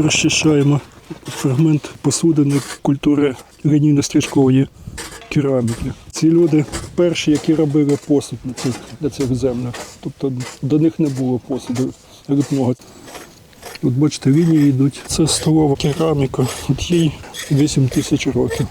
розчищаємо фрагмент посудини культури лінійно-стрічкової кераміки. Ці люди перші, які робили посуд на цих, на цих землях. Тобто до них не було посуду рідного. От бачите, лінії йдуть. Це столова кераміка. От їй 8 тисяч років.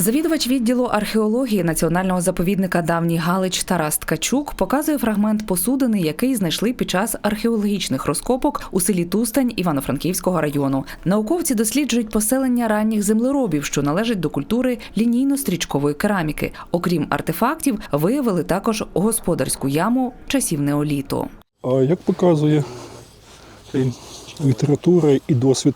Завідувач відділу археології національного заповідника Давній Галич Тарас Ткачук показує фрагмент посудини, який знайшли під час археологічних розкопок у селі Тустань Івано-Франківського району. Науковці досліджують поселення ранніх землеробів, що належать до культури лінійно-стрічкової кераміки. Окрім артефактів, виявили також господарську яму часів неоліту. А як показує література і досвід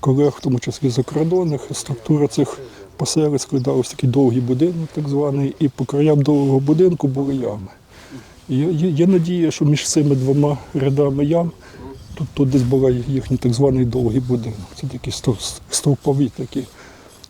колег, в тому числі закордонних, структура цих поселень складався такий довгий будинок, так званий, і по краям довгого будинку були ями. І є, є, надія, що між цими двома рядами ям тут, тут десь була їхній так званий довгий будинок. Це такі стовпові такі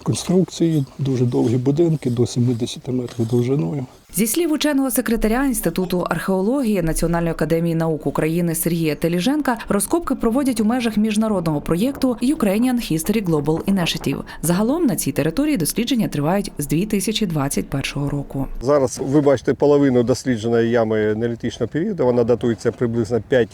конструкції, дуже довгі будинки, до 70 метрів довжиною. Зі слів ученого секретаря Інституту археології Національної академії наук України Сергія Теліженка, розкопки проводять у межах міжнародного проєкту Ukrainian History Global Initiative. Загалом на цій території дослідження тривають з 2021 року. Зараз ви бачите половину дослідженої ями неолітичного періоду. Вона датується приблизно 5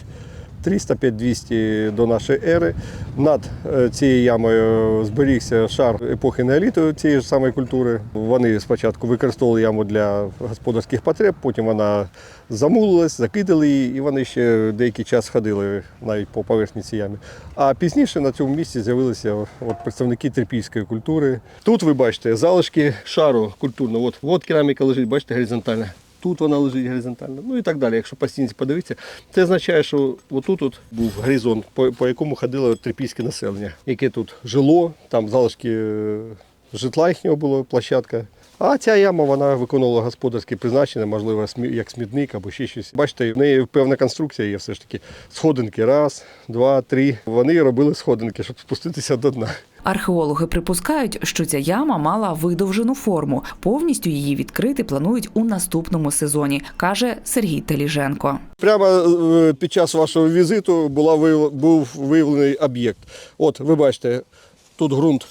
300-5200 до нашої ери. Над е, цією ямою зберігся шар епохи неоліту цієї ж самої культури. Вони спочатку використовували яму для господарських потреб, потім вона замулилась, закидали її, і вони ще деякий час ходили навіть по поверхні цієї ями. А пізніше на цьому місці з'явилися от представники трипільської культури. Тут ви бачите залишки шару культурного. От, от кераміка лежить, бачите, горизонтально. Тут вона лежить горизонтально, ну і так далі. Якщо по стінці подивитися, це означає, що отут от був горизонт, по, по якому ходило трипільське населення, яке тут жило, там залишки е, житла їхнього було, площадка. А ця яма вона виконувала господарське призначення, можливо, як смітник або ще щось. Бачите, в неї певна конструкція є все ж таки. Сходинки раз, два, три. Вони робили сходинки, щоб спуститися до дна. Археологи припускають, що ця яма мала видовжену форму. Повністю її відкрити планують у наступному сезоні, каже Сергій Теліженко. Прямо е, під час вашого візиту була був виявлений об'єкт. От ви бачите, тут ґрунт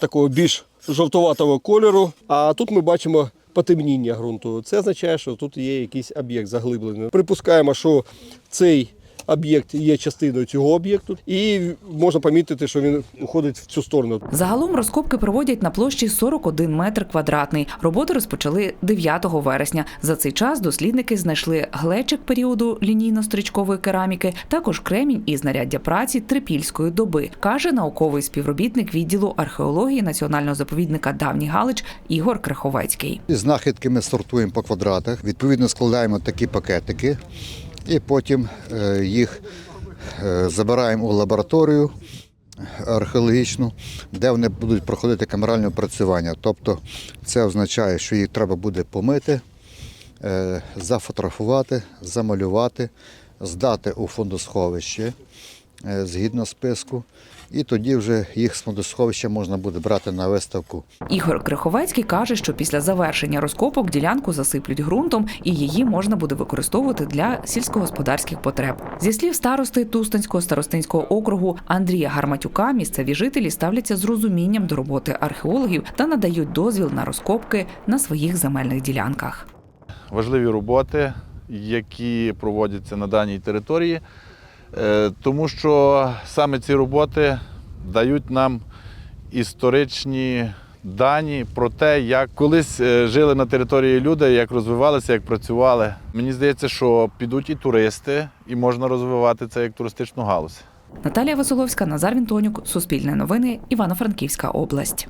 такого більш жовтуватого кольору, а тут ми бачимо потемніння ґрунту. Це означає, що тут є якийсь об'єкт заглиблений. Припускаємо, що цей об'єкт є частиною цього об'єкту, і можна помітити, що він уходить в цю сторону. Загалом розкопки проводять на площі 41 метр квадратний. Роботи розпочали 9 вересня. За цей час дослідники знайшли глечик періоду лінійно-стрічкової кераміки, також кремінь і знаряддя праці трипільської доби, каже науковий співробітник відділу археології національного заповідника Давній Галич Ігор Краховецький. Знахідки ми сортуємо по квадратах, відповідно складаємо такі пакетики і потім е, їх е, забираємо у лабораторію археологічну, де вони будуть проходити камеральне опрацювання. Тобто це означає, що їх треба буде помити, е, зафотографувати, замалювати, здати у фондосховище згідно списку. І тоді вже їх з фондосховища можна буде брати на виставку Ігор Криховецький каже, що після завершення розкопок ділянку засиплють ґрунтом і її можна буде використовувати для сільськогосподарських потреб. Зі слів старости Тустанського старостинського округу Андрія Гарматюка, місцеві жителі ставляться з розумінням до роботи археологів та надають дозвіл на розкопки на своїх земельних ділянках. важливі роботи, які проводяться на даній території, е, тому що саме ці роботи дають нам історичні дані про те, як колись е, жили на території люди, як розвивалися, як працювали. Мені здається, що підуть і туристи, і можна розвивати це як туристичну галузь. Наталія Василовська, Назар Вінтонюк, Суспільне новини, Івано-Франківська область.